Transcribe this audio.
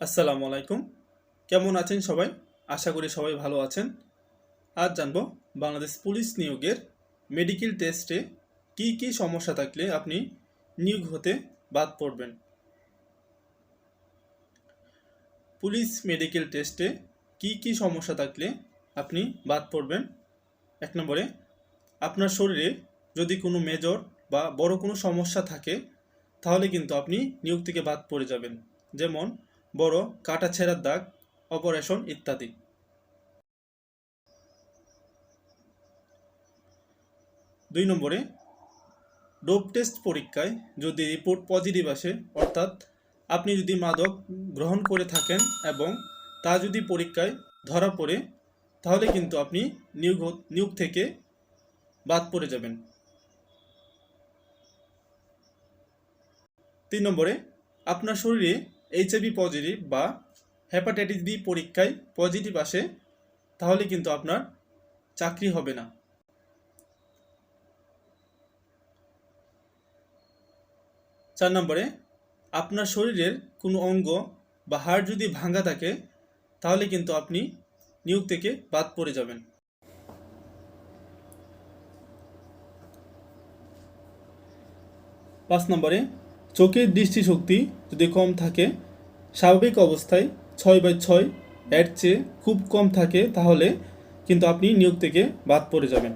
আসসালামু আলাইকুম। কেমন আছেন সবাই? আশা করি সবাই ভালো আছেন। আজ জানব বাংলাদেশ পুলিশ নিয়োগের মেডিকেল টেস্টে কি কি সমস্যা থাকলে আপনি নিয়োগ হতে বাদ পড়বেন। পুলিশ মেডিকেল টেস্টে কি কি সমস্যা থাকলে আপনি বাদ পড়বেন? এক নম্বরে, আপনার শরীরে যদি কোনো মেজর বা বড় কোনো সমস্যা থাকে, তাহলে কিন্তু আপনি নিয়োগ থেকে বাদ পড়ে যাবেন। যেমন বড়, কাটা ছেঁড়ার দাগ, অপারেশন ইত্যাদি। দুই নম্বরে, ডোপ টেস্ট পরীক্ষায় যদি রিপোর্ট পজিটিভ আসে, অর্থাৎ আপনি যদি মাদক গ্রহণ করে থাকেন এবং তা যদি পরীক্ষায় ধরা পড়ে, তাহলে কিন্তু আপনি নিয়োগ নিয়োগ থেকে বাদ পড়ে যাবেন। তিন নম্বরে, আপনার শরীরে এইচআইভি পজিটিভ বা হেপাটাইটিস বি পরীক্ষায় পজিটিভ আসে, তাহলে কিন্তু আপনার চাকরি হবে না। চার নম্বরে, আপনার শরীরের কোনো অঙ্গ বা হাড় যদি ভাঙা থাকে, তাহলে কিন্তু আপনি নিয়োগ থেকে বাদ পড়ে যাবেন। পাঁচ নম্বরে চোখের দৃষ্টিশক্তি যদি কম থাকে, স্বাভাবিক অবস্থায় ছয় বাই ছয় এর চেয়ে খুব কম থাকে, তাহলে কিন্তু আপনি নিয়োগ থেকে বাদ পড়ে যাবেন।